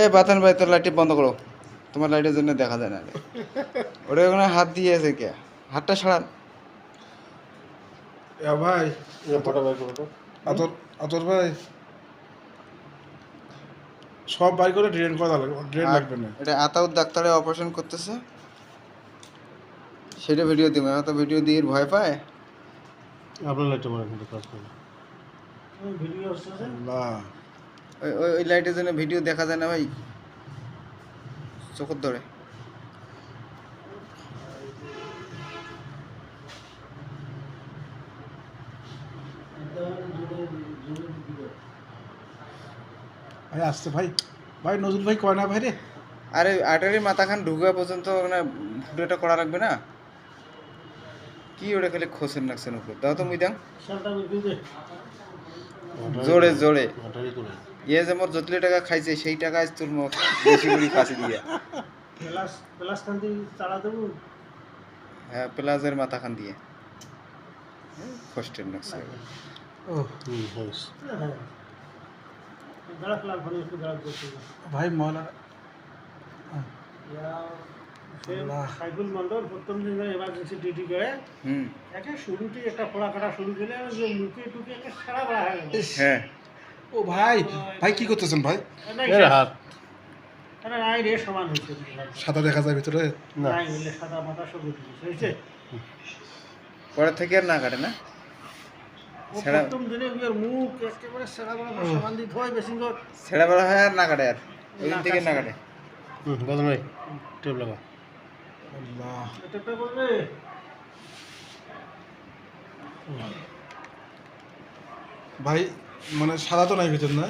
এই বাতান ভাই তোর লাইটটি বন্ধ করো। তোমার লাইটের জন্য দেখা যায় না। রে। ওটা ওখানে হাত দিয়ে আছে কে? হাতটা ছাড়ান এ ভাই। আতর আতর ভাই। সব বাই করে ড্রেন করা লাগবে ড্রেন লাগবে না। এটা আতাউর ডাক্তারে অপারেশন করতেছে। সেটা ভিডিও দিবে। তো ভিডিও দিয়ে ভয় পায়? আপনার লাইটটা মারা কিন্তু কাজ করে। ভিডিও হচ্ছে না। ওই ওই লাইটের জন্য ভিডিও দেখা যায় না ভাই? চোখের ধরে। ভাই আসছে ভাই। ভাই নজরুল ভাই কয় না ভাই রে? আরে আটারি মাথাখান ঢুকা পর্যন্ত মানে ভিডিওটা করা লাগবে না? কি ওটা খালি খোসেন রাখছেন উপর? দাও তো মুই দাম জোরে জোরে। ইয়ে যে মোর যতলি টাকা খাইছে সেই টাকা আজ তোর বেশি করে ফাঁসি দিয়া। প্লাস প্লাস কান্তি চালা দেবো? হ্যাঁ প্লাজের মাথাখান দিয়ে। কষ্টের হ্যাঁ দাঁড়া করতে ভাই ময়লা সাইফুল মন্ডল প্রথম দিন এমার্জেন্সি ডিউটি করে। হুম। একে শুরুতেই একটা কাটা শুরু করে মুখে টুকে একটা সারা বেড়া হয়ে গেল। হ্যাঁ। ও ভাই ভাই কি করতেছেন ভাই? এর হাত। নাই রে সমান সাদা দেখা যায় ভিতরে? না। নাই বললে সাদা মাথা সব হয়েছে পরে থেকে আর না কাটে না? প্রথম দিনে ওর মুখ একেবারে সেরা বড় সমান দিতে হয় বেশি করে ছেড়া বেড়া হয় আর না কাটে আর। ওই দিন থেকে না কাটে। হুম গজন ভাই টেপ লাগা। আল্লাহ। এটা তো ভাই মানে সাদা তো নাই ভিতর না?